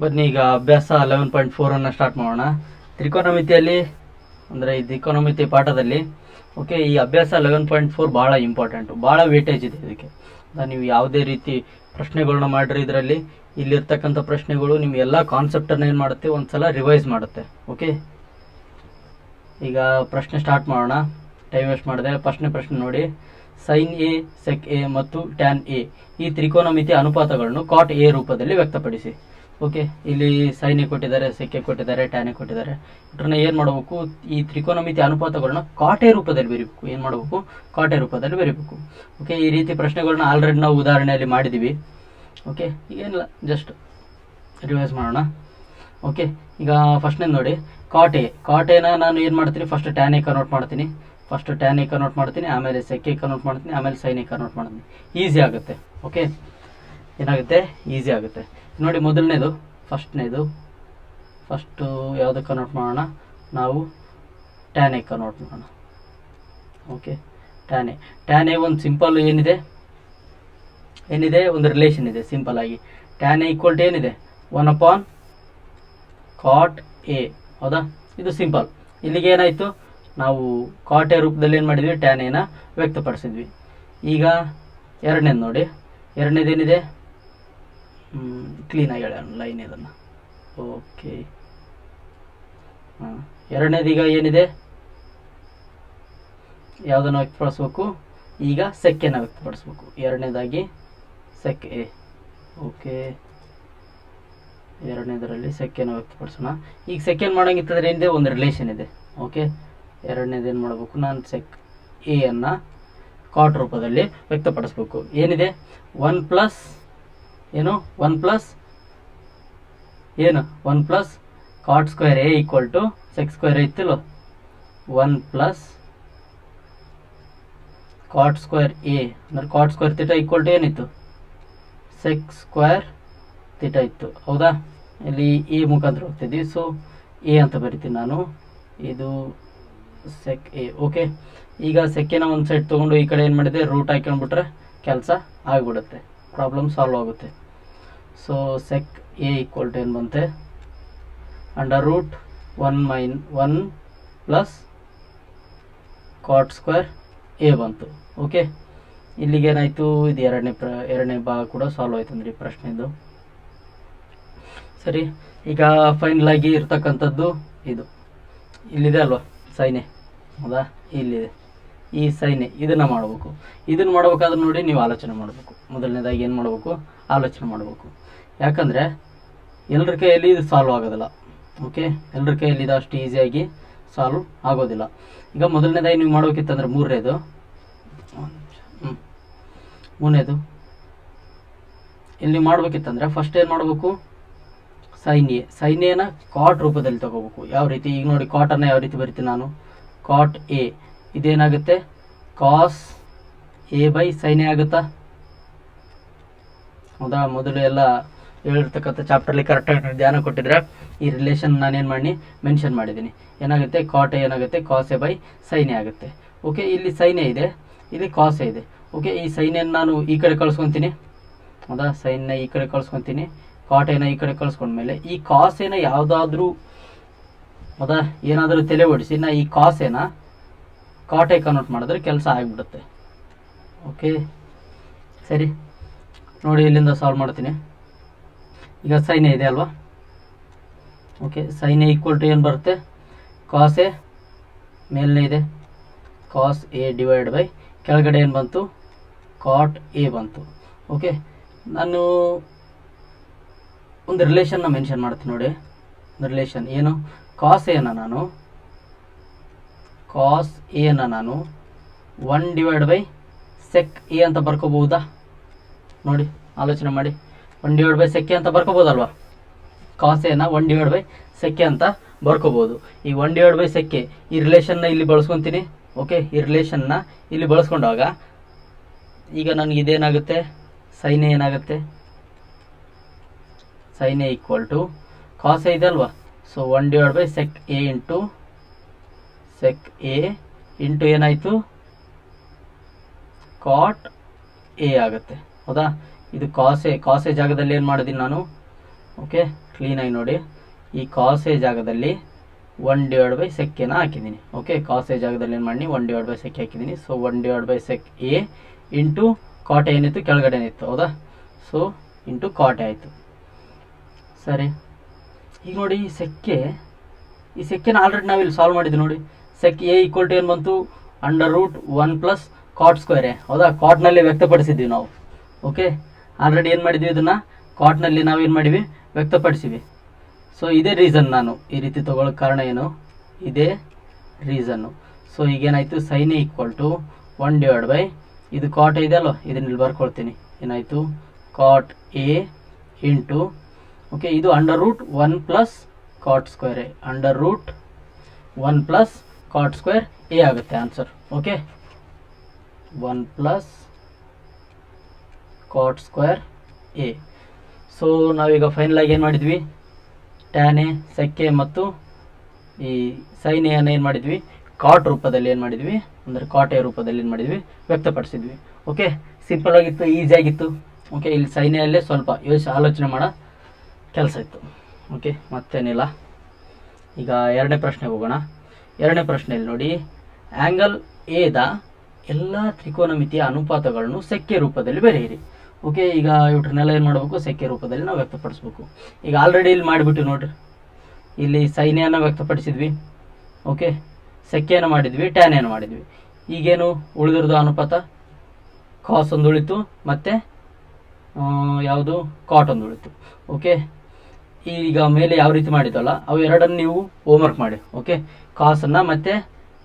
ಬನ್ನಿ, ಈಗ ಅಭ್ಯಾಸ ಲೆವೆನ್ ಪಾಯಿಂಟ್ ಫೋರನ್ನು ಸ್ಟಾರ್ಟ್ ಮಾಡೋಣ. ತ್ರಿಕೋನಮಿತಿಯಲ್ಲಿ, ಅಂದರೆ ಈ ತ್ರಿಕೋನಮಿತಿ ಪಾಠದಲ್ಲಿ ಓಕೆ ಈ ಅಭ್ಯಾಸ ಲೆವೆನ್ ಪಾಯಿಂಟ್ ಫೋರ್ ಭಾಳ ಇಂಪಾರ್ಟೆಂಟು ಭಾಳ ವೇಟೇಜ್ ಇದೆ ಇದಕ್ಕೆ. ನೀವು ಯಾವುದೇ ರೀತಿ ಪ್ರಶ್ನೆಗಳನ್ನ ಮಾಡಿರಿ ಇದರಲ್ಲಿ. ಇಲ್ಲಿರ್ತಕ್ಕಂಥ ಪ್ರಶ್ನೆಗಳು ನಿಮ್ಮ ಎಲ್ಲ ಕಾನ್ಸೆಪ್ಟನ್ನು ಏನು ಮಾಡುತ್ತೆ? ಒಂದು ಸಲ ರಿವೈಸ್ ಮಾಡುತ್ತೆ ಓಕೆ ಈಗ ಪ್ರಶ್ನೆ ಸ್ಟಾರ್ಟ್ ಮಾಡೋಣ. ಟೈಮ್ ವೇಸ್ಟ್ ಮಾಡಿದೆ. ಪ್ರಶ್ನೆ ಪ್ರಶ್ನೆ ನೋಡಿ. ಸೈನ್ ಎ ಸೆಕ್ ಎ ಮತ್ತು ಟ್ಯಾನ್ ಎ ಈ ತ್ರಿಕೋನಮಿತಿ ಅನುಪಾತಗಳನ್ನು ಕಾಟ್ ಎ ರೂಪದಲ್ಲಿ ವ್ಯಕ್ತಪಡಿಸಿ. ಓಕೆ, ಇಲ್ಲಿ ಸೈನ್ ಕೊಟ್ಟಿದ್ದಾರೆ ಸೆಕ್ ಕೊಟ್ಟಿದ್ದಾರೆ ಟ್ಯಾನ್ ಕೊಟ್ಟಿದ್ದಾರೆ. ಇಟ್ರನ್ನ ಏನು ಮಾಡಬೇಕು? ಈ ತ್ರಿಕೋನಮಿತಿ ಅನುಪಾತಗಳನ್ನ ಕಾಟೆ ರೂಪದಲ್ಲಿ ಬರೀಬೇಕು. ಏನು ಮಾಡಬೇಕು? ಕಾಟೆ ರೂಪದಲ್ಲಿ ಬರೀಬೇಕು. ಓಕೆ, ಈ ರೀತಿ ಪ್ರಶ್ನೆಗಳನ್ನ ಆಲ್ರೆಡಿ ನಾವು ಉದಾಹರಣೆಯಲ್ಲಿ ಮಾಡಿದ್ದೀವಿ ಓಕೆ ಏನಿಲ್ಲ ಜಸ್ಟ್ ರಿವೈಸ್ ಮಾಡೋಣ. ಓಕೆ, ಈಗ ಫಸ್ಟ್ನೇ ನೋಡಿ. ಕಾಟೆ, ಕಾಟೆನ ನಾನು ಏನು ಮಾಡ್ತೀನಿ? ಫಸ್ಟ್ ಟ್ಯಾನೆ ಕನ್ವರ್ಟ್ ಮಾಡ್ತೀನಿ. ಫಸ್ಟ್ ಟ್ಯಾನ್ ಕನ್ವರ್ಟ್ ಮಾಡ್ತೀನಿ, ಆಮೇಲೆ ಸೆಕ್ ಎ ಕನ್ವರ್ಟ್ ಮಾಡ್ತೀನಿ, ಆಮೇಲೆ ಸೈನ್ ಎ ಕನ್ವರ್ಟ್ ಮಾಡ್ತೀನಿ. ಈಸಿ ಆಗುತ್ತೆ. ಓಕೆ, ಏನಾಗುತ್ತೆ? ಈಸಿ ಆಗುತ್ತೆ. ನೋಡಿ, ಮೊದಲನೇದು, ಫಸ್ಟ್ನೇದು. ಫಸ್ಟು ಯಾವುದಕ್ಕೆ ಕನ್ವರ್ಟ್ ಮಾಡೋಣ? ನಾವು ಟ್ಯಾನೆ ಕನ್ವರ್ಟ್ ಮಾಡೋಣ. ಓಕೆ ಟ್ಯಾನೆ ಟ್ಯಾನೆ ಒಂದು ಸಿಂಪಲ್ ಏನಿದೆ? ಏನಿದೆ? ಒಂದು ರಿಲೇಷನ್ ಇದೆ ಸಿಂಪಲ್ ಆಗಿ. ಟ್ಯಾನ್ ಈಕ್ವಲ್ ಟು ಏನಿದೆ? ಒನ್ ಅಪಾನ್ ಕಾಟ್ ಎ ಹೌದಾ? ಇದು ಸಿಂಪಲ್ ಇಲ್ಲಿಗೆ ಏನಾಯಿತು? ನಾವು ಕಾಟ್ ಎ ರೂಪದಲ್ಲಿ ಏನು ಮಾಡಿದ್ವಿ? ಟ್ಯಾನ್ ಎನ ವ್ಯಕ್ತಪಡಿಸಿದ್ವಿ. ಈಗ ಎರಡನೇದು ನೋಡಿ. ಎರಡನೇದೇನಿದೆ ಕ್ಲೀನಾಗಿ ಹೇಳೋಣ ಲೈನ್ ಇದನ್ನು. ಓಕೆ ಹಾಂ ಎರಡನೇದೀಗ ಏನಿದೆ? ಯಾವುದನ್ನು ವ್ಯಕ್ತಪಡಿಸ್ಬೇಕು? ಈಗ ಸೆಕೆನ ವ್ಯಕ್ತಪಡಿಸ್ಬೇಕು. ಎರಡನೇದಾಗಿ ಸೆಕೆ ಓಕೆ ಎರಡನೇದರಲ್ಲಿ ಸೆಕೆನ ವ್ಯಕ್ತಪಡಿಸೋಣ. ಈಗ ಸೆಕೆಂಡ್ ಮಾಡೋಂಗಿತ್ತಂದ್ರೆ ಏನಿದೆ? ಒಂದು ರಿಲೇಷನ್ ಇದೆ. ಓಕೆ ಎರಡನೇದು ಏನು ಮಾಡಬೇಕು? ನಾನು ಸೆಕ್ ಎ ಅನ್ನು ಕಾಟ್ ರೂಪದಲ್ಲಿ ವ್ಯಕ್ತಪಡಿಸ್ಬೇಕು. ಏನಿದೆ? ಒನ್ ಪ್ಲಸ್ ಏನು? ಒನ್ ಪ್ಲಸ್ ಏನು? One plus cot square A equal to sec square ಇತ್ತಿಲ್ಲ? One plus cot square A ಅಂದರೆ cot square theta equal to ಏನಿತ್ತು? ಸೆಕ್ಸ್ ಸ್ಕ್ವೇರ್ ತಿಟ ಇತ್ತು. ಹೌದಾ? ಇಲ್ಲಿ ಎ ಮುಖಾಂತರ ಹೋಗ್ತಿದ್ವಿ. ಸೊ ಎ ಅಂತ ಬರಿತೀನಿ ನಾನು. ಇದು ಸೆಕ್ ಎ ಓಕೆ ಈಗ ಸೆಕೆನ ಒಂದು ಸೈಡ್ ತೊಗೊಂಡು ಈ ಕಡೆ ಏನು ಮಾಡಿದೆ? ರೂಟ್ ಹಾಕ್ಕೊಂಡ್ಬಿಟ್ರೆ ಕೆಲಸ ಆಗಿಬಿಡುತ್ತೆ. ಪ್ರಾಬ್ಲಮ್ ಸಾಲ್ವ್ ಆಗುತ್ತೆ. So sec A equal to ಏನು ಬಂತೆ. Under root one main one plus cot square A ಬಂತು. ಓಕೆ ಇಲ್ಲಿಗೇನಾಯಿತು ಇದು ಎರಡನೇ ಪ್ರ, ಎರಡನೇ ಭಾಗ ಕೂಡ ಸಾಲ್ವ್ ಆಯ್ತು ಅಂದ್ರೆ ಈ ಪ್ರಶ್ನೆದು. ಸರಿ? ಈಗ ಫೈನಲಾಗಿ ಆಗಿ ಇರ್ತಕ್ಕಂಥದ್ದು ಇದು. ಇಲ್ಲಿದೆ ಅಲ್ವಾ? ಸೈನೆ ಹೌದಾ? ಇಲ್ಲಿದೆ. ಈ ಸೈನೆ ಇದನ್ನು ಮಾಡಬೇಕು. ಇದನ್ನು ಮಾಡ್ಬೇಕಾದ್ರೆ ನೋಡಿ ನೀವು ಆಲೋಚನೆ ಮಾಡಬೇಕು. ಮೊದಲನೇದಾಗಿ ಏನು ಮಾಡಬೇಕು? ಆಲೋಚನೆ ಮಾಡಬೇಕು. ಯಾಕಂದರೆ ಎಲ್ಲರ ಕೈಯಲ್ಲಿ ಇದು ಸಾಲ್ವ್ ಆಗೋದಿಲ್ಲ ಓಕೆ ಎಲ್ಲರ ಕೈಯಲ್ಲಿ ಇದು ಅಷ್ಟು ಈಸಿಯಾಗಿ ಸಾಲ್ವ್ ಆಗೋದಿಲ್ಲ. ಈಗ ಮೊದಲನೇದಾಗಿ ನೀವು ಮಾಡ್ಬೇಕಿತ್ತಂದ್ರೆ ಮೂರನೇದು ಹ್ಞೂ ಮೂರನೇದು. ಇಲ್ಲಿ ಮಾಡ್ಬೇಕಿತ್ತಂದ್ರೆ ಫಸ್ಟ್ ಏನು ಮಾಡಬೇಕು? ಸೈನ್ಯ ಎ ಸೈನ್ ಎನ ಕಾಟ್ ರೂಪದಲ್ಲಿ ತಗೋಬೇಕು. ಯಾವ ರೀತಿ? ಈಗ ನೋಡಿ ಕಾಟನ್ನು ಯಾವ ರೀತಿ ಬರಿತೀನಿ ನಾನು? Cot A ಇದೇನಾಗುತ್ತೆ? Cos A by sine A ಆಗುತ್ತಾ? ಹೌದಾ? ಮೊದಲು ಎಲ್ಲ ಹೇಳಿರ್ತಕ್ಕಂಥ ಚಾಪ್ಟರ್ಲಿ ಕರೆಕ್ಟಾಗಿ ಧ್ಯಾನ ಕೊಟ್ಟಿದ್ರೆ ಈ ರಿಲೇಷನ್ ನಾನೇನು ಮಾಡಿ ಮೆನ್ಷನ್ ಮಾಡಿದ್ದೀನಿ ಏನಾಗುತ್ತೆ? ಕಾಟ್ ಏನಾಗುತ್ತೆ? ಕಾಸ್ ಬೈ ಸೈನ್ ಆಗುತ್ತೆ. ಓಕೆ ಇಲ್ಲಿ ಸೈನ್ ಇದೆ. ಇಲ್ಲಿ ಕಾಸ್ ಇದೆ. ಓಕೆ ಈ ಸೈನೆಯನ್ನು ನಾನು ಈ ಕಡೆ ಕಳ್ಸ್ಕೊತೀನಿ. ಹೌದಾ? ಸೈನ್ನ ಈ ಕಡೆ ಕಳ್ಸ್ಕೊತೀನಿ. ಕಾಟೇನ ಈ ಕಡೆ ಕಳ್ಸ್ಕೊಂಡ್ಮೇಲೆ ಈ ಕಾಸೇನ ಯಾವುದಾದ್ರೂ, ಹೌದಾ? ಏನಾದರೂ ತಲೆ ಓಡಿಸಿ ನಾ ಈ ಕಾಸೇನ ಕಾಟೆ ಕನ್ವರ್ಟ್ ಮಾಡಿದ್ರೆ ಕೆಲಸ ಆಗಿಬಿಡುತ್ತೆ. ಓಕೆ ಸರಿ. ನೋಡಿ ಇಲ್ಲಿಂದ ಸಾಲ್ವ್ ಮಾಡ್ತೀನಿ. ಈಗ ಸೈನ್ ಇದೆ ಅಲ್ವಾ? ಓಕೆ ಸೈನ್ ಈಕ್ವಲ್ ಟು ಏನು ಬರುತ್ತೆ? ಕಾಸ್ ಎ ಮೇಲನೇ ಇದೆ. ಕಾಸ್ ಎ ಡಿವೈಡ್ ಬೈ ಕೆಳಗಡೆ ಏನು ಬಂತು? ಕಾಟ್ ಎ ಬಂತು. ಓಕೆ ನಾನು ಒಂದು ರಿಲೇಷನ್ನ ಮೆನ್ಷನ್ ಮಾಡ್ತೀನಿ ನೋಡಿ. ಒಂದು ರಿಲೇಷನ್ ಏನು? ಕಾಸ್ ಎನ ನಾನು. ಕಾಸ್ ಎನ ನಾನು one divide by sec A ಅಂತ ಬರ್ಕೋಬಹುದಾ? ನೋಡಿ, ಆಲೋಚನೆ ಮಾಡಿ. ಒನ್ ಡಿವೈಡ್ ಬೈ ಸೆಕೆ ಅಂತ ಬರ್ಕೋಬೋದಲ್ವಾ? ಕಾಸ್ ಎನ ಒನ್ ಡಿವೈಡ್ ಬೈ ಸೆಕ್ಕೆ ಅಂತ ಬರ್ಕೋಬೋದು. ಈ ಒನ್ ಡಿವೈಡ್ ಬೈ ಸೆಕ್ಕೆ ಈ ರಿಲೇಷನ್ನ ಇಲ್ಲಿ ಬಳಸ್ಕೊತೀನಿ. ಓಕೆ ಈ ರಿಲೇಷನ್ನ ಇಲ್ಲಿ ಬಳಸ್ಕೊಂಡಾಗ ಈಗ ನನಗೆ ಇದೇನಾಗುತ್ತೆ? ಸೈನ್ ಏನಾಗುತ್ತೆ? Sine A equal to cos ಇದೆ ಅಲ್ವಾ? So one divide by sec A into sec A into ಏನಾಯಿತು? ಕಾಟ್ ಎ ಆಗುತ್ತೆ. ಹೌದಾ? ಇದು ಕಾಸೆ ಕಾಸೆ ಜಾಗದಲ್ಲಿ ಏನು ಮಾಡಿದ್ದೀನಿ ನಾನು? ಓಕೆ ಕ್ಲೀನಾಗಿ ನೋಡಿ. ಈ ಕಾಸೆ ಜಾಗದಲ್ಲಿ ಒನ್ ಡಿವೈಡ್ ಬೈ ಸೆಕ್ಕೆನ ಹಾಕಿದ್ದೀನಿ. ಓಕೆ ಕಾಸೆ ಜಾಗದಲ್ಲಿ ಏನು ಮಾಡಿ ಒನ್ ಡಿವೈಡ್ ಬೈ ಸೆಕ್ಕೆ ಹಾಕಿದ್ದೀನಿ. So one divide by sec A into Kaate ಏನಿತ್ತು? ಕೆಳಗಡೆ ಏನಿತ್ತು? ಹೌದಾ? ಸೊ ಇಂಟು ಕಾಟೆ ಆಯಿತು. ಸರಿ. ಈಗ ನೋಡಿ, ಈ ಸೆಕ್ಕೆ ಈ ಸೆಕ್ಕೆನ ಆಲ್ರೆಡಿ ನಾವಿಲ್ಲಿ ಸಾಲ್ವ್ ಮಾಡಿದ್ವಿ ನೋಡಿ. ಸೆಕ್ ಎ ಈಕ್ವಲ್ ಟು ಏನು ಬಂತು? Under root one plus cot ಸ್ಕ್ವೇರೆ ಹೌದಾ? ಕಾಟ್ನಲ್ಲಿ ವ್ಯಕ್ತಪಡಿಸಿದ್ವಿ ನಾವು. ಓಕೆ ಆಲ್ರೆಡಿ ಏನು ಮಾಡಿದ್ವಿ ಇದನ್ನು? ಕಾಟ್ನಲ್ಲಿ ಏನು ಮಾಡಿವಿ? ವ್ಯಕ್ತಪಡಿಸಿವಿ. ಸೊ ಇದೇ ರೀಸನ್ ನಾನು. ಈ ರೀತಿ ತಗೊಳ್ಳೋಕೆ ಕಾರಣ ಏನು? ಇದೇ reason so ಈಗೇನಾಯಿತು? Sine equal to one divide by ಇದು ಕಾಟ್ ಇದೆ ಅಲ್ವ? ಇದನ್ನ ಇಲ್ಲಿ ಬರ್ಕೊಳ್ತೀನಿ. ಏನಾಯಿತು? ಕಾಟ್ ಎ ಇಂಟು ಓಕೆ ಇದು under root one plus cot square A under root one plus cot square A ಆಗುತ್ತೆ. Answer okay one plus cot square A so ನಾವೀಗ ಫೈನಲ್ ಆಗಿ ಏನು ಮಾಡಿದ್ವಿ? ಟ್ಯಾನ್ ಎ ಸೆಕ್ಕೆ ಮತ್ತು ಈ ಸೈನ್ ಎಯನ್ನು ಏನು ಮಾಡಿದ್ವಿ? ಕಾಟ್ ರೂಪದಲ್ಲಿ ಏನು ಮಾಡಿದ್ವಿ? ಅಂದರೆ ಕಾಟ್ ರೂಪದಲ್ಲಿ ಏನು ಮಾಡಿದ್ವಿ? ವ್ಯಕ್ತಪಡಿಸಿದ್ವಿ. ಓಕೆ ಸಿಂಪಲ್ ಆಗಿತ್ತು ಈಸಿ ಆಗಿತ್ತು. ಓಕೆ ಇಲ್ಲಿ ಸೈನ್ಯಲ್ಲೇ ಸ್ವಲ್ಪ ಯೋಚನೆ ಆಲೋಚನೆ ಮಾಡೋ ಕೆಲಸ ಇತ್ತು. ಓಕೆ ಮತ್ತೇನಿಲ್ಲ. ಈಗ ಎರಡನೇ ಪ್ರಶ್ನೆಗೆ ಹೋಗೋಣ. ಎರಡನೇ ಪ್ರಶ್ನೆಯಲ್ಲಿ ನೋಡಿ. ಆ್ಯಂಗಲ್ ಎದ ಎಲ್ಲ ತ್ರಿಕೋನಮಿತಿಯ ಅನುಪಾತಗಳನ್ನು ಸೆಕ್ಕೆ ರೂಪದಲ್ಲಿ ಬರೆಯಿರಿ. ಓಕೆ ಈಗ ಇವ್ರನ್ನೆಲ್ಲ ಏನು ಮಾಡಬೇಕು? ಸೆಕೆ ರೂಪದಲ್ಲಿ ನಾವು ವ್ಯಕ್ತಪಡಿಸ್ಬೇಕು. ಈಗ ಆಲ್ರೆಡಿ ಇಲ್ಲಿ ಮಾಡಿಬಿಟ್ಟು ನೋಡ್ರಿ. ಇಲ್ಲಿ ಸೈನ್ಯನ ವ್ಯಕ್ತಪಡಿಸಿದ್ವಿ. ಓಕೆ ಸೆಕೆಯನ್ನು ಮಾಡಿದ್ವಿ, ಟ್ಯಾನೆಯನ್ನು ಮಾಡಿದ್ವಿ. ಈಗೇನು ಉಳಿದಿರೋದು ಅನುಪಾತ? ಕಾಸ್ ಒಂದು ಉಳಿತು ಮತ್ತು ಯಾವುದು? ಕಾಟ್ ಒಂದು ಉಳಿತು ಓಕೆ ಈಗ ಮೇಲೆ ಯಾವ ರೀತಿ ಮಾಡಿದ್ದಲ್ಲ, ಅವು ಎರಡನ್ನು ನೀವು ಹೋಮ್ವರ್ಕ್ ಮಾಡಿ. ಓಕೆ ಕಾಸನ್ನು ಮತ್ತು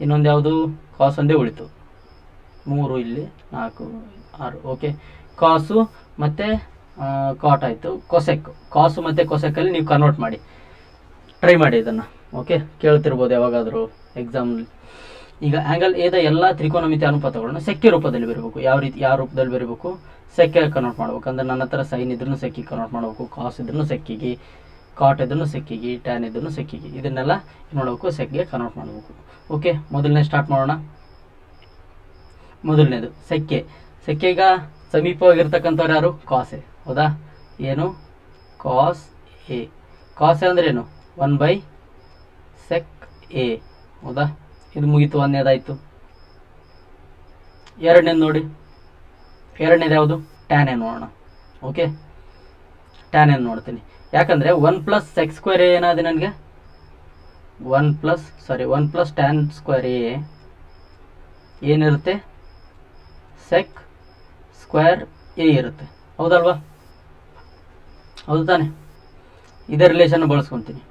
ಇನ್ನೊಂದು ಯಾವುದು? ಕಾಸ್ ಒಂದೇ ಉಳಿತು. ಮೂರು ಇಲ್ಲಿ, ನಾಲ್ಕು, ಆರು. ಓಕೆ ಕಾಸು ಮತ್ತು ಕಾಟ್ ಆಯಿತು. ಕೊಸೆಕ್ ಕಾಸು ಮತ್ತು ಕೊಸೆಕಲ್ಲಿ ನೀವು ಕನ್ವರ್ಟ್ ಮಾಡಿ. ಟ್ರೈ ಮಾಡಿ ಇದನ್ನು. ಓಕೆ ಕೇಳ್ತಿರ್ಬೋದು ಯಾವಾಗಾದರೂ ಎಕ್ಸಾಮಲ್ಲಿ ಈಗ ಆ್ಯಂಗಲ್ ಏದ ಎಲ್ಲ ತ್ರಿಕೋನಮಿತಿ ಅನುಪಾತಗಳನ್ನು ಸೆಕ್ಕೆ ರೂಪದಲ್ಲಿ ಬರಬೇಕು. ಯಾವ ರೀತಿ, ಯಾವ ರೂಪದಲ್ಲಿ ಬರಬೇಕು? ಸೆಕ್ಕೆ ಕನ್ವರ್ಟ್ ಮಾಡ್ಬೇಕು. ಅಂದರೆ ನನ್ನ ಹತ್ರ ಸೈನ್ ಇದ್ರೂ ಸೆಕ್ಕಿ ಕನ್ವರ್ಟ್ ಮಾಡಬೇಕು. ಕಾಸ್ ಇದ್ರೂ ಸೆಕ್ಕಿಗೆ ಕಾಟ್ ಇದ್ರೂ ಸೆಕ್ಕಿಗೆ ಟ್ಯಾನ್ ಇದ್ರೂ ಸೆಕ್ಕಿಗೆ. ಇದನ್ನೆಲ್ಲ ಏನು ಮಾಡಬೇಕು ಸೆಕ್ಗೆ ಕನ್ವರ್ಟ್ ಮಾಡಬೇಕು. ಓಕೆ ಮೊದಲನೇ ಸ್ಟಾರ್ಟ್ ಮಾಡೋಣ. ಮೊದಲನೇದು, ಸೆಕ್ಕೆ. ಸೆಕ್ಕೆಗ ಸಮೀಪವಾಗಿರ್ತಕ್ಕಂಥವ್ರು ಯಾರು? ಕಾಸ್ ಎ ಹೌದಾ? ಏನು? ಕಾಸ್ ಎ ಕಾಸೆ ಅಂದ್ರೆ ಏನು? ಒನ್ ಬೈ ಸೆಕ್ ಎ ಹೌದಾ? ಇದು ಮುಗೀತು ಒಂದನೇದಾಯಿತು ಎರಡನೇದು ನೋಡಿ. ಎರಡನೇದು ಯಾವುದು? ಟ್ಯಾನ್ ಎನ್ ನೋಡೋಣ. ಓಕೆ ಟ್ಯಾನ್ ಎನ್ ನೋಡ್ತೀನಿ. ಯಾಕಂದರೆ one plus sec square A ಏನಾದೆ ನನಗೆ? One plus sorry one plus tan square A ಏನಿರುತ್ತೆ? ಸೆಕ್ ಸ್ಕ್ವೇರ್ ಎ ಇರುತ್ತೆ. ಹೌದಲ್ವಾ? ಹೌದು ತಾನೆ. ಇದೇ ರಿಲೇಷನ್ ಬಳಸ್ಕೊತೀನಿ.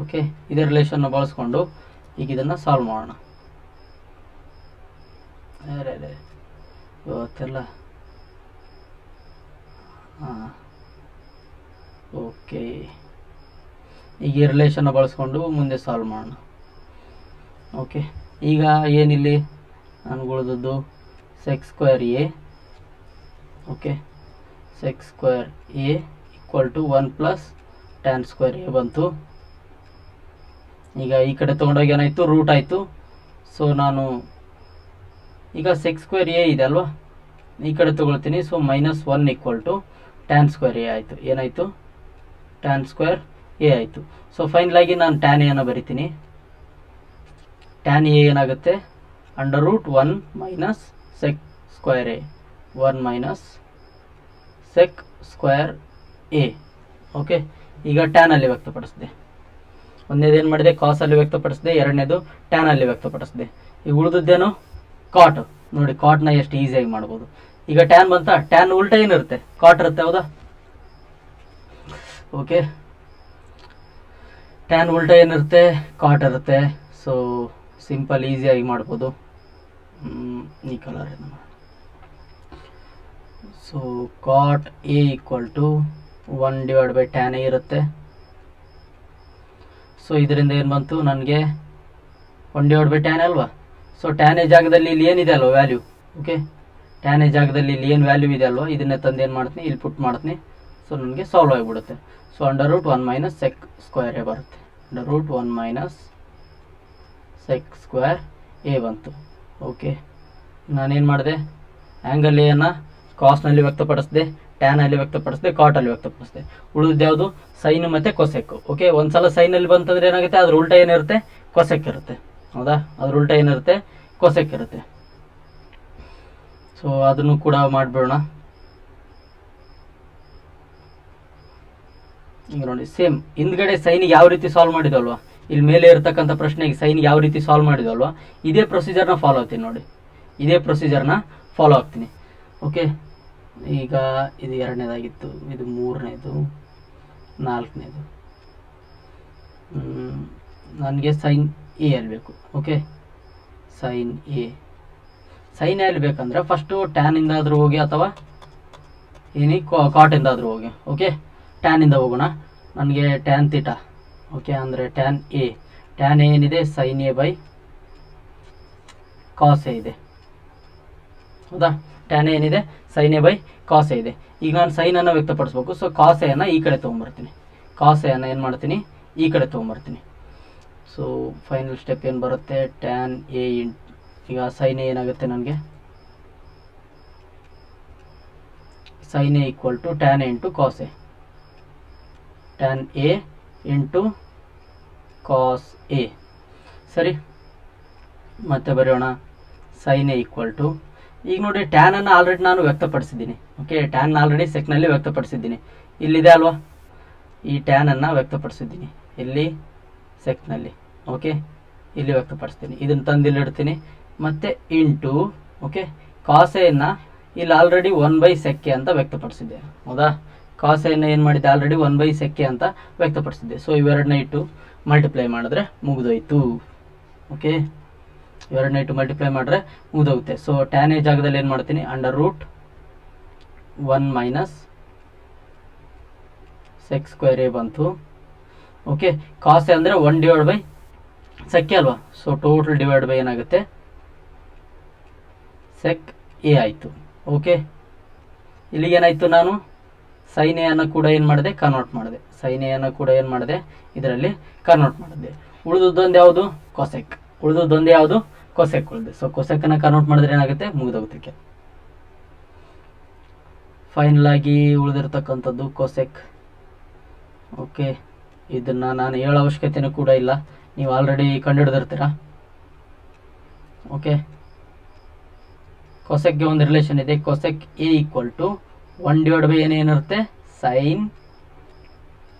ಓಕೆ ಇದೇ ರಿಲೇಷನ್ನ ಬಳಸ್ಕೊಂಡು ಈಗ ಇದನ್ನು ಸಾಲ್ವ್ ಮಾಡೋಣ. ಅರೆ ಇವತ್ತೆಲ್ಲ. ಹಾಂ. ಓಕೆ ಈಗ ಈ ರಿಲೇಷನ್ನ ಬಳಸ್ಕೊಂಡು ಮುಂದೆ ಸಾಲ್ವ್ ಮಾಡೋಣ. ಓಕೆ ಈಗ ಏನಿಲ್ಲಿ? ನನಗೆ ಉಳಿದದ್ದು sec square A okay sec square A equal to one plus tan square A ಬಂತು. ಈಗ ಈ ಕಡೆ ತೊಗೊಂಡೋಗಿ ಏನಾಯಿತು? ರೂಟ್ ಆಯಿತು. ಸೊ ನಾನು ಈಗ ಸೆಕ್ ಸ್ಕ್ವೇರ್ ಎ ಇದೆ ಅಲ್ವಾ? ಈ ಕಡೆ ತೊಗೊಳ್ತೀನಿ. So minus one equal to tan square A ಆಯಿತು. ಏನಾಯಿತು? ಟ್ಯಾನ್ ಸ್ಕ್ವೇರ್ ಎ ಆಯಿತು. ಸೊ ಫೈನಲಾಗಿ ನಾನು ಟ್ಯಾನ್ ಎನ ಬರಿತೀನಿ. ಟ್ಯಾನ್ ಎ ಏನಾಗುತ್ತೆ? Under root one minus sec square A one minus sec square A okay ಈಗ ಟ್ಯಾನಲ್ಲಿ ವ್ಯಕ್ತಪಡಿಸಿದೆ. ಒಂದನೇದು ಏನು ಮಾಡಿದೆ ಕಾಸಲ್ಲಿ ವ್ಯಕ್ತಪಡಿಸಿದೆ. ಎರಡನೇದು ಟ್ಯಾನಲ್ಲಿ ವ್ಯಕ್ತಪಡಿಸಿದೆ. ಈಗ ಉಳಿದದ್ದೇನು? ಕಾಟ್ ನೋಡಿ ಕಾಟ್ನ ಎಷ್ಟು ಈಸಿಯಾಗಿ ಮಾಡ್ಬೋದು. ಈಗ ಟ್ಯಾನ್ ಬಂತ? ಟ್ಯಾನ್ ಉಲ್ಟಾ ಏನಿರುತ್ತೆ? ಕಾಟ್ ಇರುತ್ತೆ ಹೌದಾ? ಓಕೆ ಟ್ಯಾನ್ ಉಲ್ಟಾ ಏನಿರುತ್ತೆ? ಕಾಟ್ ಇರುತ್ತೆ. ಸೊ ಸಿಂಪಲ್ ಈಸಿಯಾಗಿ ಮಾಡ್ಬೋದು. ಈ colour so cot A equal to one divide by tan A ಇರುತ್ತೆ. ಸೊ ಇದರಿಂದ ಏನು ಬಂತು? ನನಗೆ ಒನ್ ಡಿವೈಡ್ ಬೈ ಟ್ಯಾನ್ ಅಲ್ವಾ? ಸೊ ಟ್ಯಾನ್ ಜಾಗದಲ್ಲಿ ಇಲ್ಲಿ ಏನಿದೆ ಅಲ್ವಾ ವ್ಯಾಲ್ಯೂ ಓಕೆ ಟ್ಯಾನ್ ಜಾಗದಲ್ಲಿ ಇಲ್ಲಿ ಏನು ವ್ಯಾಲ್ಯೂ ಇದೆ ಅಲ್ವಾ? ಇದನ್ನೇ ತಂದು ಏನು ಮಾಡ್ತೀನಿ? ಇಲ್ಲಿ ಪುಟ್ ಮಾಡ್ತೀನಿ. ಸೊ ನನಗೆ ಸಾಲ್ವ್ ಆಗಿಬಿಡುತ್ತೆ. So under root one minus sec square A ಬರುತ್ತೆ. Under root one minus sec square A ಬಂತು. ಓಕೆ ನಾನೇನು ಮಾಡಿದೆ? ಆ್ಯಂಗಲ್ ಎಯನ್ನು ಕಾಸ್ನಲ್ಲಿ ವ್ಯಕ್ತಪಡಿಸಿದೆ ಟ್ಯಾನ್ ಅಲ್ಲಿ ವ್ಯಕ್ತಪಡಿಸಿದೆ ಕಾಟ್ ಅಲ್ಲಿ ವ್ಯಕ್ತಪಡಿಸಿದೆ. ಉಳಿದ ಯಾವುದು? ಸೈನ್ ಮತ್ತೆ ಕೊಸೆಕ್ ಓಕೆ ಒಂದ್ಸಲ ಸೈನ್ ಸೈನಲ್ಲಿ ಬಂತಂದ್ರೆ ಏನಾಗುತ್ತೆ? ಅದ್ರ ಉಲ್ಟಾ ಏನಿರುತ್ತೆ? ಕೊಸೆಕ್ ಇರುತ್ತೆ. ಹೌದಾ? ಅದ್ರ ಉಲ್ಟಾ ಏನಿರುತ್ತೆ? ಕೊಸೆಕ್ ಇರುತ್ತೆ. ಸೊ ಅದನ್ನು ಕೂಡ ಮಾಡಿಬಿಡೋಣ. ಈಗ ನೋಡಿ ಸೇಮ್ ಹಿಂದ್ಗಡೆ ಸೈನ್ ಯಾವ ರೀತಿ ಸಾಲ್ವ್ ಮಾಡಿದಲ್ವಾ ಇಲ್ಲಿ ಮೇಲೆ ಇರತಕ್ಕಂಥ ಪ್ರಶ್ನೆಗೆ ಸೈನ್ ಯಾವ ರೀತಿ ಸಾಲ್ವ್ ಮಾಡಿದಲ್ವಾ ಇದೇ ಪ್ರೊಸೀಜರ್ನ ಫಾಲೋ ಆಗ್ತೀನಿ ನೋಡಿ. ಇದೇ ಪ್ರೊಸೀಜರ್ನ ಫಾಲೋ ಆಗ್ತೀನಿ. ಓಕೆ ಈಗ ಇದು ಎರಡನೇದಾಗಿತ್ತು, ಇದು ಮೂರನೇದು, ನಾಲ್ಕನೇದು. ನನಗೆ ಸೈನ್ ಎ ಅಲ್ಲಿ ಬೇಕು ಓಕೆ ಸೈನ್ ಎ ಸೈನ್ ಎಲ್ಲಿ ಬೇಕಂದರೆ ಫಸ್ಟು ಟ್ಯಾನಿಂದಾದರೂ ಹೋಗಿ ಅಥವಾ ಏನಿ ಕಾಟಿಂದಾದರೂ ಹೋಗಿ. ಓಕೆ ಟ್ಯಾನಿಂದ ಹೋಗೋಣ. ನನಗೆ ಟ್ಯಾನ್ ತಿಟ ಓಕೆ ಅಂದರೆ ಟ್ಯಾನ್ ಎ ಟ್ಯಾನ್ ಏನಿದೆ? Sine A by cos A ಇದೆ. ಹೌದಾ? ಟ್ಯಾನ್ ಏನಿದೆ? ಸೈನ್ ಬೈ ಕಾಸ್ ಇದೆ. ಈಗ ನಾನು ಸೈನನ್ನು ವ್ಯಕ್ತಪಡಿಸ್ಬೇಕು. ಸೊ ಕಾಸ್ ಅನ್ನು ಈ ಕಡೆ ತೊಗೊಂಬರ್ತೀನಿ. ಕಾಸ್ ಅನ್ನು ಏನು ಮಾಡ್ತೀನಿ? ಈ ಕಡೆ ತೊಗೊಂಬರ್ತೀನಿ. ಸೊ ಫೈನಲ್ ಸ್ಟೆಪ್ ಏನು ಬರುತ್ತೆ? ಟ್ಯಾನ್ ಎ ಇನ್ ಈಗ ಸೈನ್ ಏನಾಗುತ್ತೆ ನನಗೆ? Sine A equal to tan A into cos A tan A into cos A ಸರಿ? ಮತ್ತೆ ಬರೆಯೋಣ. ಸೈನ್ ಎ ಈಕ್ವಲ್ ಟು ಈಗ ನೋಡಿ ಟ್ಯಾನ್ ಅನ್ನು ಆಲ್ರೆಡಿ ನಾನು ವ್ಯಕ್ತಪಡಿಸಿದ್ದೀನಿ. ಓಕೆ ಟ್ಯಾನ್ ಆಲ್ರೆಡಿ ಸೆಕ್ನಲ್ಲಿ ವ್ಯಕ್ತಪಡಿಸಿದ್ದೀನಿ. ಇಲ್ಲಿದೆ ಅಲ್ವಾ? ಈ ಟ್ಯಾನ್ ಅನ್ನು ವ್ಯಕ್ತಪಡಿಸಿದ್ದೀನಿ. ಇಲ್ಲಿ ಸೆಕ್ನಲ್ಲಿ ಓಕೆ ಇಲ್ಲಿ ವ್ಯಕ್ತಪಡಿಸ್ತೀನಿ. ಇದನ್ನು ತಂದು ಇಲ್ಲಿ ಇಡ್ತೀನಿ. ಮತ್ತು ಇಂಟು ಓಕೆ ಕಾಸೆಯನ್ನು ಇಲ್ಲಿ ಆಲ್ರೆಡಿ ಒನ್ ಬೈ ಸೆಕ್ಕೆ ಅಂತ ವ್ಯಕ್ತಪಡಿಸಿದ್ದೆ. ಹೌದಾ? ಕಾಸೆಯನ್ನು ಏನು ಮಾಡಿದ್ದೆ? ಆಲ್ರೆಡಿ ಒನ್ ಬೈ ಸೆಕ್ಕೆ ಅಂತ ವ್ಯಕ್ತಪಡಿಸಿದ್ದೆ. ಸೊ ಇವೆರಡನ್ನ ಇಟ್ಟು ಮಲ್ಟಿಪ್ಲೈ ಮಾಡಿದ್ರೆ ಮುಗಿದೋಯ್ತು. ಓಕೆ ಇವೆರಡನ್ನ ಇಟ್ಟು ಮಲ್ಟಿಪ್ಲೈ ಮಾಡಿದ್ರೆ ಮುಗಿದೋಗುತ್ತೆ. ಸೊ ಟ್ಯಾನ್ ಎ ಜಾಗದಲ್ಲಿ ಏನು ಮಾಡ್ತೀನಿ? Under root one minus sec square A ಬಂತು. ಓಕೆ ಕಾಸ್ ಅಂದರೆ ಒನ್ ಡಿವೈಡ್ ಬೈ ಸೆಕೆ ಅಲ್ವಾ? ಸೊ ಟೋಟಲ್ ಡಿವೈಡ್ ಬೈ ಏನಾಗುತ್ತೆ? ಸೆಕ್ ಎ ಆಯಿತು. ಓಕೆ ಇಲ್ಲಿಗೆ ಏನಾಯಿತು ನಾನು? ಸೈನ್ ಎಯನ್ನು ಕೂಡ ಏನು ಮಾಡಿದೆ? ಕನ್ವರ್ಟ್ ಮಾಡಿದೆ. ಸೈನ್ ಎಯನ್ನು ಕೂಡ ಏನು ಮಾಡಿದೆ? ಇದರಲ್ಲಿ ಕನ್ವರ್ಟ್ ಮಾಡಿದೆ. ಉಳಿದದ್ದೊಂದು ಯಾವುದು? ಕೊಸೆಕ್ ಉಳಿದದ್ದೊಂದು ಯಾವುದು? ಕೊಸೆಕ್ ಉಳಿದೆ. ಸೊ ಕೊಸೆಕ್ನ ಕನ್ವರ್ಟ್ ಮಾಡಿದ್ರೆ ಏನಾಗುತ್ತೆ? ಮುಗಿದೋಗುತ್ತೆ. ಫೈನಲ್ ಆಗಿ ಉಳಿದಿರ್ತಕ್ಕಂಥದ್ದು ಕೊಸೆಕ್ ಓಕೆ ಇದನ್ನು ನಾನು ಹೇಳೋ ಅವಶ್ಯಕತೆಯೂ ಕೂಡ ಇಲ್ಲ. ನೀವು ಆಲ್ರೆಡಿ ಕಂಡುಹಿಡಿದಿರ್ತೀರಾ? ಓಕೆ ಕೊಸೆಕ್ಗೆ ಒಂದು ರಿಲೇಷನ್ ಇದೆ. Cosec A equal to one divide by ಏನೇನಿರುತ್ತೆ sine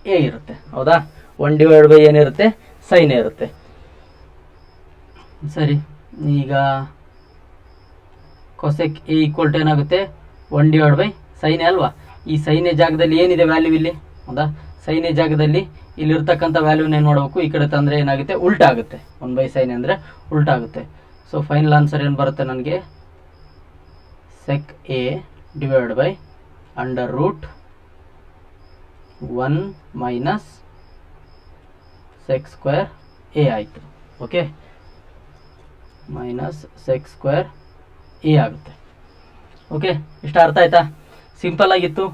A ಇರುತ್ತೆ. ಹೌದಾ? ಒನ್ ಡಿವೈಡ್ ಬೈ ಏನಿರುತ್ತೆ? ಸೈನ್ ಇರುತ್ತೆ. ಸರಿ, ಈಗ ಕೊಸೆಕ್ ಎ ಈಕ್ವಲ್ ಟು ಏನಾಗುತ್ತೆ ಒನ್ ಡಿವೈಡ್ ಬೈ ಸೈನ್ ಅಲ್ವಾ? ಈ ಸೈನೆ ಜಾಗದಲ್ಲಿ ಏನಿದೆ ವ್ಯಾಲ್ಯೂ ಇಲ್ಲಿ? ಹೌದಾ? ಸೈನೆ ಜಾಗದಲ್ಲಿ ಇಲ್ಲಿರ್ತಕ್ಕಂಥ ವ್ಯಾಲ್ಯೂನ ಏನು ಮಾಡಬೇಕು? ಈ ಕಡೆ ತಂದರೆ ಏನಾಗುತ್ತೆ? ಉಲ್ಟಾಗುತ್ತೆ ಒನ್ ಬೈ ಸೈನ್ ಅಂದರೆ ಉಲ್ಟಾ ಆಗುತ್ತೆ. ಸೊ ಫೈನಲ್ ಆನ್ಸರ್ ಏನು ಬರುತ್ತೆ ನನಗೆ? Sec A divide by under root one minus sec square A ಆಯಿತು. Okay minus sec square A ಆಗುತ್ತೆ. ಓಕೆ ಇಷ್ಟ ಅರ್ಥ ಆಯ್ತಾ? ಸಿಂಪಲ್ ಆಗಿತ್ತು.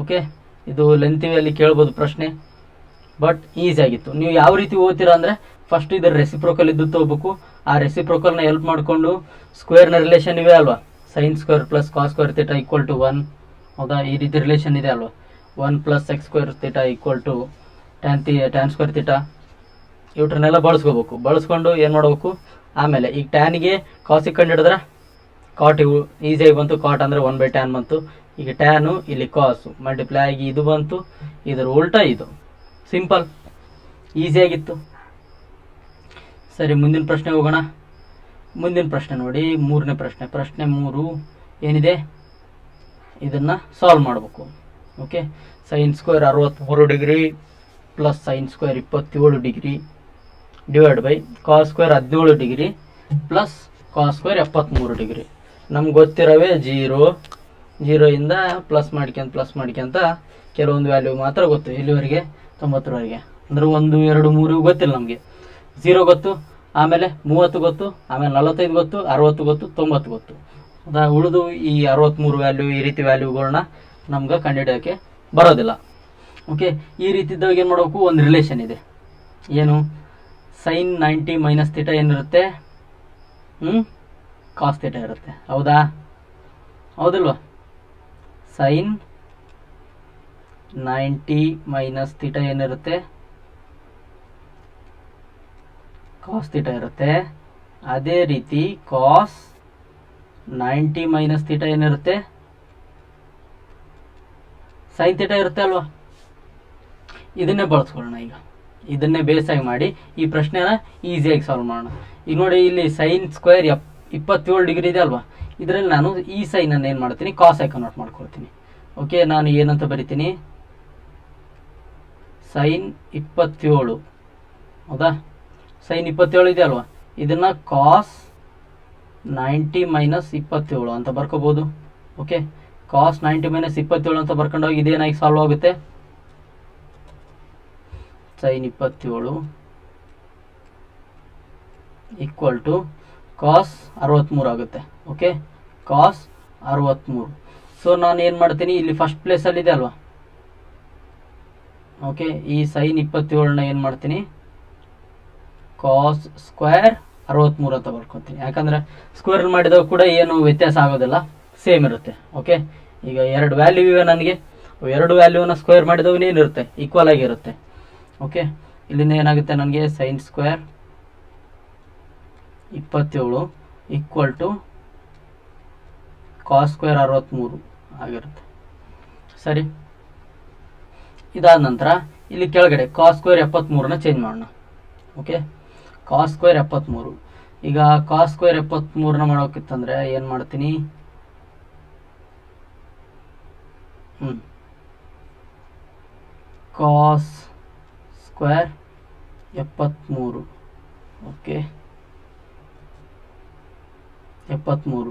ಓಕೆ ಇದು ಲೆಂತಿವಿಯಲ್ಲಿ ಕೇಳ್ಬೋದು ಪ್ರಶ್ನೆ. ಬಟ್ ಈಸಿ ಆಗಿತ್ತು. ನೀವು ಯಾವ ರೀತಿ ಓದ್ತೀರಾ ಅಂದರೆ ಫಸ್ಟ್ ಇದರ ರೆಸಿಪ್ರೋಕಲ್ ಇದ್ದು ತಗೋಬೇಕು. ಆ ರೆಸಿಪ್ರೋಕಲ್ನ ಹೆಲ್ಪ್ ಮಾಡಿಕೊಂಡು ಸ್ಕ್ವೇರ್ನ ರಿಲೇಷನ್ ಇವೆ ಅಲ್ವಾ? Sine square plus cos square theta equal to one ಹೌದಾ? ಈ ರೀತಿ ರಿಲೇಷನ್ ಇದೆ ಅಲ್ವಾ? One plus x square theta equal to tan ತಿ ಟ್ಯಾನ್ ಸ್ಕ್ವೇರ್ ಥೀಟಾ ಇವ್ರನ್ನೆಲ್ಲ ಬಳಸ್ಕೋಬೇಕು. ಬಳಸ್ಕೊಂಡು ಏನು ಮಾಡಬೇಕು? ಆಮೇಲೆ ಈಗ ಟ್ಯಾನಿಗೆ ಕಾಸಿಗೆ ಕಂಡು ಹಿಡಿದ್ರೆ ಕಾಟ್ ಇವು ಈಸಿಯಾಗಿ ಬಂತು. ಕಾಟ್ ಅಂದರೆ ಒನ್ ಬೈ ಟ್ಯಾನ್ ಬಂತು. ಈಗ ಟ್ಯಾನು ಇಲ್ಲಿ ಕಾಸು ಮಲ್ಟಿಪ್ಲೈ ಆಗಿ ಇದು ಬಂತು. ಇದರ ಉಲ್ಟಾ ಇದು. ಸಿಂಪಲ್ ಈಸಿಯಾಗಿತ್ತು ಸರಿ, ಮುಂದಿನ ಪ್ರಶ್ನೆ ಹೋಗೋಣ. ಮುಂದಿನ ಪ್ರಶ್ನೆ ನೋಡಿ, ಮೂರನೇ ಪ್ರಶ್ನೆ. ಪ್ರಶ್ನೆ ಮೂರು ಏನಿದೆ? ಇದನ್ನು ಸಾಲ್ವ್ ಮಾಡಬೇಕು. ಓಕೆ ಸೈನ್ ಸ್ಕ್ವೇರ್ ಅರವತ್ತ್ಮೂರು ಡಿಗ್ರಿ ಪ್ಲಸ್ ಸೈನ್ ಸ್ಕ್ವೇರ್ ಇಪ್ಪತ್ತೇಳು degree. Divide by cos square ಹದಿನೇಳು ಡಿಗ್ರಿ ಪ್ಲಸ್ ಕಾಸ್ ಸ್ಕ್ವೇರ್ ಎಪ್ಪತ್ತ್ಮೂರು ಡಿಗ್ರಿ ನಮ್ಗೆ ಗೊತ್ತಿರೋವೇ ಜೀರೋ ಜೀರೋಯಿಂದ ಪ್ಲಸ್ ಮಾಡ್ಕೊಂತ ಪ್ಲಸ್ ಮಾಡ್ಕೊಂತ ಕೆಲವೊಂದು ವ್ಯಾಲ್ಯೂ ಮಾತ್ರ ಗೊತ್ತು. ಇಲ್ಲಿವರೆಗೆ ತೊಂಬತ್ತರವರೆಗೆ. ಅಂದರೆ ಒಂದು, ಎರಡು, ಮೂರು ಗೊತ್ತಿಲ್ಲ ನಮಗೆ. ಝೀರೋ ಗೊತ್ತು, ಆಮೇಲೆ ಮೂವತ್ತು ಗೊತ್ತು, ಆಮೇಲೆ ನಲವತ್ತೈದು ಗೊತ್ತು, ಅರವತ್ತು ಗೊತ್ತು, ತೊಂಬತ್ತು ಗೊತ್ತು. ಅದ ಉಳಿದು ಈ ಅರವತ್ತ್ಮೂರು ವ್ಯಾಲ್ಯೂ ಈ ರೀತಿ ವ್ಯಾಲ್ಯೂಗಳನ್ನ ನಮ್ಗೆ ಕಂಡುಹಿಡಿಯೋಕ್ಕೆ ಬರೋದಿಲ್ಲ. ಓಕೆ ಈ ರೀತಿ ಇದ್ದಾಗ ಏನು ಮಾಡಬೇಕು? ಒಂದು ರಿಲೇಷನ್ ಇದೆ. ಏನು? ಸೈನ್ ನೈಂಟಿ ಮೈನಸ್ ಥೀಟ ಏನಿರುತ್ತೆ? ಹ್ಞೂ ಕಾಸ್ ಥೀಟ ಇರುತ್ತೆ. ಹೌದಾ? ಹೌದಲ್ವಾ? ಸೈನ್ ನೈಂಟಿ ಮೈನಸ್ ತೀಟ ಏನಿರುತ್ತೆ? ಕಾಸ್ ತೀಟ ಇರುತ್ತೆ. ಅದೇ ರೀತಿ ಕಾಸ್ ನೈಂಟಿ ಮೈನಸ್ ತೀಟ ಏನಿರುತ್ತೆ? ಸೈನ್ ತೀಟ ಇರುತ್ತೆ ಅಲ್ವಾ? ಇದನ್ನೇ ಬಳಸ್ಕೊಳ್ಳೋಣ ಈಗ. ಇದನ್ನೇ ಬೇಸಾಗಿ ಮಾಡಿ ಈ ಪ್ರಶ್ನೆನ ಈಸಿಯಾಗಿ ಸಾಲ್ವ್ ಮಾಡೋಣ. ಈಗ ನೋಡಿ, ಇಲ್ಲಿ ಸೈನ್ ಸ್ಕ್ವೇರ್ ಎಪ್ ಇಪ್ಪತ್ತೇಳು ಡಿಗ್ರಿ ಇದೆ ಅಲ್ವಾ? ಇದರಲ್ಲಿ ನಾನು ಈ ಸೈನನ್ನು ಏನು ಮಾಡ್ತೀನಿ? ಕಾಸ್ ಆಗಿ ಕನ್ವರ್ಟ್ ಮಾಡ್ಕೊಳ್ತೀನಿ. ಓಕೆ ನಾನು ಏನಂತ ಬರಿತೀನಿ? ಸೈನ್ ಇಪ್ಪತ್ತೇಳು. ಹೌದಾ? ಸೈನ್ ಇಪ್ಪತ್ತೇಳು ಇದೆ ಅಲ್ವಾ? ಇದನ್ನು ಕಾಸ್ ನೈಂಟಿ ಮೈನಸ್ ಇಪ್ಪತ್ತೇಳು ಅಂತ ಬರ್ಕೋಬೋದು. ಓಕೆ ಕಾಸ್ ನೈಂಟಿ ಮೈನಸ್ ಇಪ್ಪತ್ತೇಳು ಅಂತ ಬರ್ಕೊಂಡೋಗಿ ಇದೇನಾಗಿ ಸಾಲ್ವ್ ಆಗುತ್ತೆ? ಸೈನ್ ಇಪ್ಪತ್ತೇಳು ಈಕ್ವಲ್ ಟು ಕಾಸ್ ಅರವತ್ತ್ಮೂರು ಆಗುತ್ತೆ. ಓಕೆ ಕಾಸ್ ಅರವತ್ತ್ಮೂರು ಸೊ ನಾನು ಏನು ಮಾಡ್ತೀನಿ? ಇಲ್ಲಿ ಫಸ್ಟ್ ಪ್ಲೇಸಲ್ಲಿ ಇದೆ ಅಲ್ವಾ? ಓಕೆ ಈ ಸೈನ್ ಇಪ್ಪತ್ತೇಳನ್ನ ಏನು ಮಾಡ್ತೀನಿ? ಕಾಸ್ ಸ್ಕ್ವೇರ್ ಅರವತ್ತ್ಮೂರು ಅಂತ ಬರ್ಕೊತೀನಿ. ಯಾಕಂದರೆ ಸ್ಕ್ವೇರ್ ಮಾಡಿದಾಗ ಕೂಡ ಏನು ವ್ಯತ್ಯಾಸ ಆಗೋದಿಲ್ಲ. ಸೇಮ್ ಇರುತ್ತೆ. ಓಕೆ ಈಗ ಎರಡು ವ್ಯಾಲ್ಯೂ ಇವೆ ನನಗೆ. ಎರಡು ವ್ಯಾಲ್ಯೂನ ಸ್ಕ್ವೇರ್ ಮಾಡಿದಾಗ ಏನಿರುತ್ತೆ ಈಕ್ವಲ್ ಆಗಿರುತ್ತೆ. ಓಕೆ ಇಲ್ಲಿಂದ ಏನಾಗುತ್ತೆ ನನಗೆ? ಸೈನ್ ಸ್ಕ್ವೇರ್ ಇಪ್ಪತ್ತೇಳು ಈಕ್ವಲ್ ಟು ಕಾಸ್ ಸ್ಕ್ವೇರ್ ಅರವತ್ತ್ಮೂರು ಆಗಿರುತ್ತೆ. ಸರಿ? ಇದಾದ ನಂತರ ಇಲ್ಲಿ ಕೆಳಗಡೆ ಕಾಸ್ ಸ್ಕ್ವೇರ್ ಎಪ್ಪತ್ತ್ಮೂರನ್ನ ಚೇಂಜ್ ಮಾಡೋಣ. ಓಕೆ ಕಾಸ್ ಸ್ಕ್ವೇರ್ ಎಪ್ಪತ್ತ್ಮೂರು ಈಗ ಕಾಸ್ ಸ್ಕ್ವೇರ್ ಎಪ್ಪತ್ತ್ಮೂರನ್ನ ಮಾಡೋಕ್ಕಿತ್ತಂದರೆ ಏನು ಮಾಡ್ತೀನಿ? ಹ್ಞೂ ಕಾಸ್ ಸ್ಕ್ವೇರ್ ಎಪ್ಪತ್ತ್ಮೂರು ಓಕೆ ಎಪ್ಪತ್ತ್ಮೂರು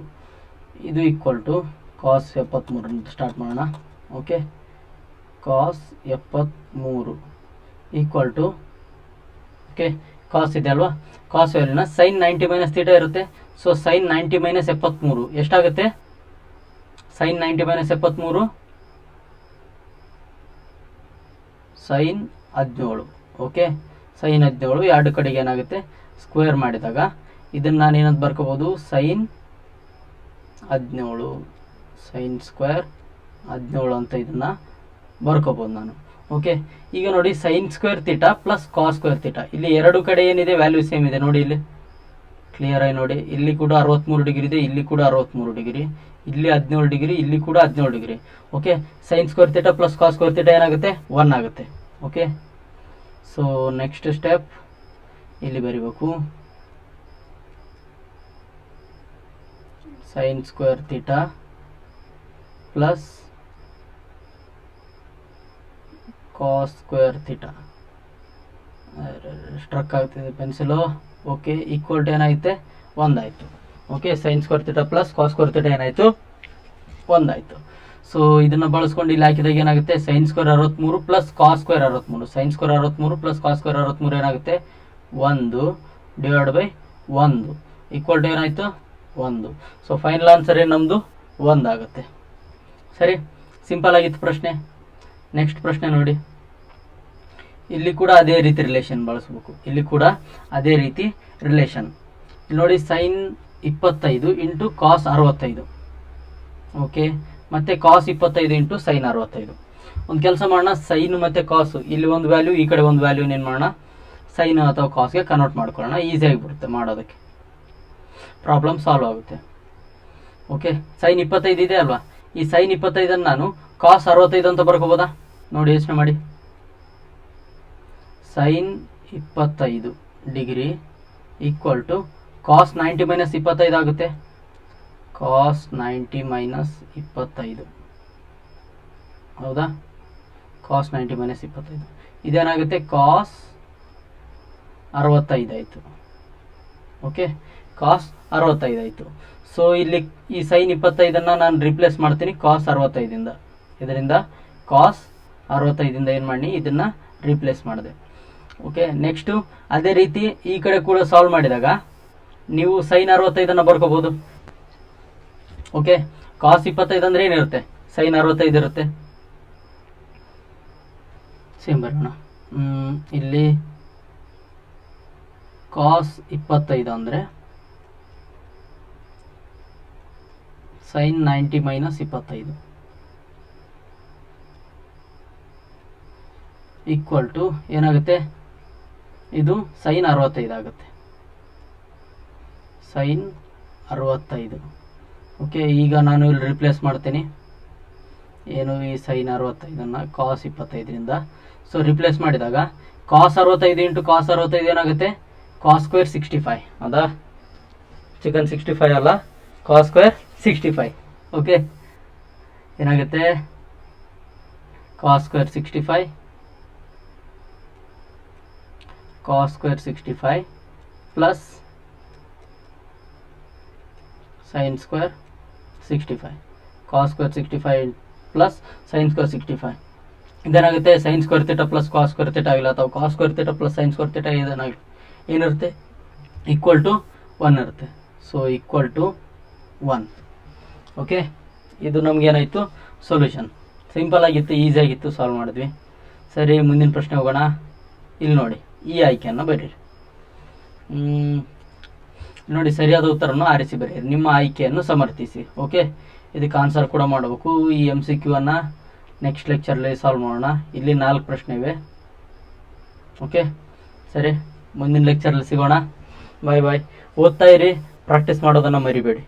ಇದು ಈಕ್ವಲ್ ಟು ಕಾಸ್ ಎಪ್ಪತ್ತ್ಮೂರು ಅಂತ ಸ್ಟಾರ್ಟ್ ಮಾಡೋಣ. ಓಕೆ ಕಾಸ್ ಎಪ್ಪತ್ತ್ಮೂರು ಈಕ್ವಲ್ ಟು ಓಕೆ ಕಾಸ್ ಇದೆ ಅಲ್ವಾ? ಕಾಸ್ ವ್ಯಾಲ್ಯೂನ ಸೈನ್ ನೈಂಟಿ ಮೈನಸ್ ತೀಟ ಇರುತ್ತೆ. ಸೊ ಸೈನ್ ನೈಂಟಿ ಮೈನಸ್ ಎಪ್ಪತ್ತ್ಮೂರು ಎಷ್ಟಾಗುತ್ತೆ? ಸೈನ್ ನೈಂಟಿ ಮೈನಸ್ ಎಪ್ಪತ್ತ್ಮೂರು ಸೈನ್ ಹದಿನೇಳು. ಓಕೆ ಸೈನ್ ಹದಿನೇಳು ಎರಡು ಕಡೆಗೆ ಏನಾಗುತ್ತೆ? ಸ್ಕ್ವೇರ್ ಮಾಡಿದಾಗ. ಇದನ್ನು ನಾನು ಏನಂತ ಬರ್ಕೋಬೋದು ಸೈನ್ ಹದಿನೇಳು. ಸೈನ್ ಸ್ಕ್ವೇರ್ ಹದಿನೇಳು ಅಂತ ಇದನ್ನು ಬರ್ಕೋಬೋದು ನಾನು. ಓಕೆ ಈಗ ನೋಡಿ sine square theta plus cos square theta ಇಲ್ಲಿ ಎರಡು ಕಡೆ ಏನಿದೆ? ವ್ಯಾಲ್ಯೂ ಸೇಮ್ ಇದೆ. ನೋಡಿ ಇಲ್ಲಿ. ಕ್ಲಿಯರ್ ಆಗಿ ನೋಡಿ. ಇಲ್ಲಿ ಕೂಡ ಅರವತ್ತ್ಮೂರು ಡಿಗ್ರಿ ಇದೆ. ಇಲ್ಲಿ ಕೂಡ ಅರವತ್ತ್ಮೂರು ಡಿಗ್ರಿ. ಇಲ್ಲಿ ಹದಿನೇಳು ಡಿಗ್ರಿ. ಇಲ್ಲಿ ಕೂಡ ಹದಿನೇಳು degree. Okay sine square theta plus cos square theta ಏನಾಗುತ್ತೆ? ಒನ್ ಆಗುತ್ತೆ. ಓಕೆ ಸೊ ನೆಕ್ಸ್ಟ್ ಸ್ಟೆಪ್ ಇಲ್ಲಿ ಬರಿಬೇಕು. Sine square theta plus cos square theta stuck ಆಗ್ತಿದೆ ಪೆನ್ಸಿಲು ಓಕೆ ಈಕ್ವಲ್ ಟು ಏನಾಯ್ತೆ? ಒಂದಾಯಿತು. Okay sine square theta plus cos square theta ಏನಾಯಿತು? ಒಂದಾಯಿತು. So ಇದನ್ನು ಬಳಸ್ಕೊಂಡು ಇಲ್ಲಿ ಹಾಕಿದಾಗ ಏನಾಗುತ್ತೆ? ಸೈನ್ ಸ್ಕ್ವೇರ್ ಅರವತ್ತ್ಮೂರು ಪ್ಲಸ್ ಕಾಸ್ ಸ್ಕ್ವೇರ್ ಅರವತ್ತ್ಮೂರು ಸೈನ್ ಸ್ಕ್ವೇರ್ ಅರವತ್ತ್ಮೂರು ಪ್ಲಸ್ ಕಾಸ್ ಸ್ಕ್ವೇರ್ ಅರವತ್ತ್ಮೂರು ಏನಾಗುತ್ತೆ? ಒಂದು ಡಿವೈಡ್ ಬೈ ಒಂದು. ಈಕ್ವಲ್ ಟು ಏನಾಯಿತು? ಒಂದು. ಸೊ ಫೈನಲ್ ಆನ್ಸರ್ ಏನು ನಮ್ಮದು ಒಂದಾಗುತ್ತೆ ಸರಿ? ಸಿಂಪಲ್ ಆಗಿತ್ತು ಪ್ರಶ್ನೆ. ನೆಕ್ಸ್ಟ್ ಪ್ರಶ್ನೆ ನೋಡಿ. ಇಲ್ಲಿ ಕೂಡ ಅದೇ ರೀತಿ ರಿಲೇಷನ್ ಬಳಸಬೇಕು. ಇಲ್ಲಿ ಕೂಡ ಅದೇ ರೀತಿ ರಿಲೇಷನ್ ನೋಡಿ ಸೈನ್ ಇಪ್ಪತ್ತೈದು ಇಂಟು ಕಾಸ್ ಅರವತ್ತೈದು. ಓಕೆ ಮತ್ತೆ ಕಾಸ್ ಇಪ್ಪತ್ತೈದು ಇಂಟು ಸೈನ್ ಅರವತ್ತೈದು. ಒಂದು ಕೆಲಸ ಮಾಡೋಣ ಸೈನ್ ಮತ್ತು ಕಾಸು ಇಲ್ಲಿ ಒಂದು ವ್ಯಾಲ್ಯೂ ಈ ಕಡೆ ಒಂದು ವ್ಯಾಲ್ಯೂ ಏನು ಮಾಡೋಣ ಸೈನ್ ಅಥವಾ ಕಾಸ್ಗೆ ಕನ್ವರ್ಟ್ ಮಾಡ್ಕೊಳ್ಳೋಣ ಈಸಿಯಾಗಿ ಬಿಡುತ್ತೆ ಮಾಡೋದಕ್ಕೆ. ಪ್ರಾಬ್ಲಮ್ ಸಾಲ್ವ್ ಆಗುತ್ತೆ. ಓಕೆ ಸೈನ್ ಇಪ್ಪತ್ತೈದು ಇದೆ ಅಲ್ವಾ? ಈ ಸೈನ್ ಇಪ್ಪತ್ತೈದನ್ನು ನಾನು ಕಾಸ್ ಅರವತ್ತೈದು ಅಂತ ಬರ್ಕೋಬೋದಾ? ನೋಡಿ ಯೋಚನೆ ಮಾಡಿ. ಸೈನ್ ಇಪ್ಪತ್ತೈದು degree equal to cos ninety minus ಇಪ್ಪತ್ತೈದು ಆಗುತ್ತೆ. ಕಾಸ್ ನೈಂಟಿ ಮೈನಸ್ ಇಪ್ಪತ್ತೈದು. ಹೌದಾ? ಕಾಸ್ ನೈಂಟಿ ಮೈನಸ್ ಇಪ್ಪತ್ತೈದು. ಇದೇನಾಗುತ್ತೆ? ಕಾಸ್ ಅರವತ್ತೈದು ಆಯಿತು. ಓಕೆ ಕಾಸ್ ಅರವತ್ತೈದು ಸೊ ಇಲ್ಲಿ ಈ ಸೈನ್ ಇಪ್ಪತ್ತೈದನ್ನು ನಾನು ರಿಪ್ಲೇಸ್ ಮಾಡ್ತೀನಿ ಕಾಸ್ ಅರವತ್ತೈದಿಂದ. ಇದರಿಂದ ಕಾಸ್ ಅರವತ್ತೈದಿಂದ ಏನು ಮಾಡಿ ಇದನ್ನು ರಿಪ್ಲೇಸ್ ಮಾಡಿದೆ. ಓಕೆ ನೆಕ್ಸ್ಟು ಅದೇ ರೀತಿ ಈ ಕಡೆ ಕೂಡ ಸಾಲ್ವ್ ಮಾಡಿದಾಗ ನೀವು ಸೈನ್ ಅರವತ್ತೈದನ್ನು ಬರ್ಕೋಬೋದು. ಓಕೆ? ಕಾಸ್ ಇಪ್ಪತ್ತೈದು ಅಂದ್ರೆ ಏನಿರುತ್ತೆ? ಸೈನ್ ಅರವತ್ತೈದು ಇರುತ್ತೆ. ಸೇಮ್ ಬರೋಣ. ಇಲ್ಲಿ ಕಾಸ್ ಇಪ್ಪತ್ತೈದು ಅಂದರೆ ಸೈನ್ ನೈಂಟಿ ಮೈನಸ್ ಇಪ್ಪತ್ತೈದು. ಈಕ್ವಲ್ ಟು ಏನಾಗುತ್ತೆ? ಇದು ಸೈನ್ ಅರವತ್ತೈದು ಆಗುತ್ತೆ. ಸೈನ್ ಅರವತ್ತೈದು. ಓಕೆ ಈಗ ನಾನು ಇಲ್ಲಿ ರಿಪ್ಲೇಸ್ ಮಾಡ್ತೀನಿ. ಏನು ಈ ಸೈನ್ ಅರವತ್ತೈದನ್ನು ಕಾಸ್ ಇಪ್ಪತ್ತೈದರಿಂದ. ಸೊ ರಿಪ್ಲೇಸ್ ಮಾಡಿದಾಗ ಕಾಸ್ ಅರವತ್ತೈದು ಇಂಟು ಕಾಸ್ ಅರವತ್ತೈದು ಏನಾಗುತ್ತೆ? ಕಾಸ್ ಸ್ಕ್ವೇರ್ ಸಿಕ್ಸ್ಟಿ ಫೈವ್ ಅದ? ಚಿಕನ್ ಸಿಕ್ಸ್ಟಿ ಫೈವ್ ಅಲ್ಲ? Cos square sixty five okay ಏನಾಗುತ್ತೆ? Cos square sixty five cos square sixty five plus sine square sixty five cos square sixty five plus sine square sixty five ಇದೇನಾಗುತ್ತೆ? Sines square theta plus cos square theta ಆಗಿಲ್ಲ. ಅಥವಾ cos square theta plus sines square theta ಏನಿರುತ್ತೆ? Equal to one ಇರುತ್ತೆ. So equal to one okay ಇದು ನಮಗೇನಾಯಿತು? Solution simple ಆಗಿತ್ತು easy ಆಗಿತ್ತು solve ಮಾಡಿದ್ವಿ. ಸರಿ, ಮುಂದಿನ ಪ್ರಶ್ನೆ ಹೋಗೋಣ. ಇಲ್ಲಿ ನೋಡಿ. ಈ ಆಯ್ಕೆಯನ್ನು ಬರೀರಿ. ನೋಡಿ ಸರಿಯಾದ ಉತ್ತರವನ್ನು ಆರಿಸಿ ಬರೆಯಿರಿ ನಿಮ್ಮ ಆಯ್ಕೆಯನ್ನು ಸಮರ್ಥಿಸಿ ಓಕೆ ಇದಕ್ಕೆ ಆನ್ಸರ್ ಕೂಡ ಮಾಡಬೇಕು. ಈ ಎಂ ಸಿ ಕ್ಯೂ ಅನ್ನು ನೆಕ್ಸ್ಟ್ ಲೆಕ್ಚರ್ಲಿ ಸಾಲ್ವ್ ಮಾಡೋಣ. ಇಲ್ಲಿ ನಾಲ್ಕು ಪ್ರಶ್ನೆ ಇವೆ. ಓಕೆ ಸರಿ? ಮುಂದಿನ ಲೆಕ್ಚರಲ್ಲಿ ಸಿಗೋಣ. ಬಾಯ್ ಬಾಯ್ ಓದ್ತಾ ಇರಿ ಪ್ರಾಕ್ಟೀಸ್ ಮಾಡೋದನ್ನು ಮರಿಬೇಡಿ.